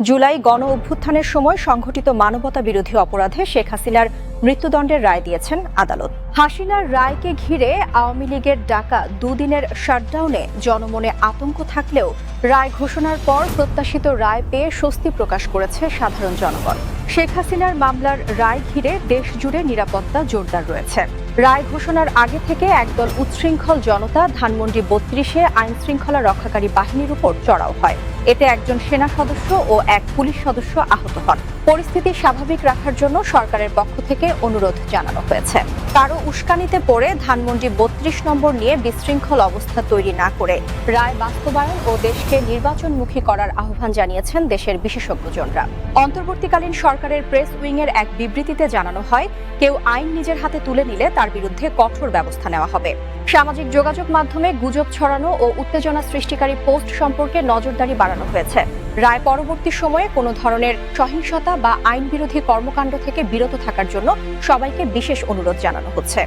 জুলাই গণ অভ্যুত্থানের সময় সংঘটিত মানবতা বিরোধী অপরাধে শেখ হাসিনার মৃত্যুদণ্ডের রায় দিয়েছেন আদালত। হাসিনার রায়কে ঘিরে আওয়ামী লীগের ডাকা দুদিনের শাটডাউনে জনমনে আতঙ্ক থাকলেও রায় ঘোষণার পর প্রত্যাশিত রায় পেয়ে স্বস্তি প্রকাশ করেছে সাধারণ জনগণ। শেখ হাসিনার মামলার রায় ঘিরে দেশ জুড়ে নিরাপত্তা জোরদার রয়েছে। রায় ঘোষণার আগে থেকে একদল উচ্ছৃঙ্খল জনতা ধানমন্ডি বত্রিশে আইন শৃঙ্খলা রক্ষাকারী বাহিনীর উপর চড়াও হয়। এতে একজন সেনা সদস্য ও এক পুলিশ সদস্য আহত হন। পরিস্থিতি স্বাভাবিক রাখার জন্য সরকারের পক্ষ থেকে অনুরোধ জানানো হয়েছে। কারও উস্কানিতে পড়ে ধানমন্ডি বত্রিশ নম্বর নিয়ে বিশৃঙ্খল অবস্থা তৈরি না করে রায় বাস্তবায়ন ও দেশকে নির্বাচনমুখী করার আহ্বান জানিয়েছেন দেশের বিশেষজ্ঞজনরা। অন্তর্বর্তীকালীন সরকারের প্রেস উইংয়ের এক বিবৃতিতে জানানো হয়, কেউ আইন নিজের হাতে তুলে নিলে তার বিরুদ্ধে কঠোর ব্যবস্থা নেওয়া হবে। সামাজিক যোগাযোগ মাধ্যমে গুজব ছড়ানো ও উত্তেজনা সৃষ্টিকারী পোস্ট সম্পর্কে নজরদারি বাড়ানো হয়েছে। রায় পরবর্তী সময়ে কোনো ধরনের সহিংসতা বা আইন বিরোধী কর্মকাণ্ড থেকে বিরত থাকার জন্য সবাইকে বিশেষ অনুরোধ জানানো হচ্ছে।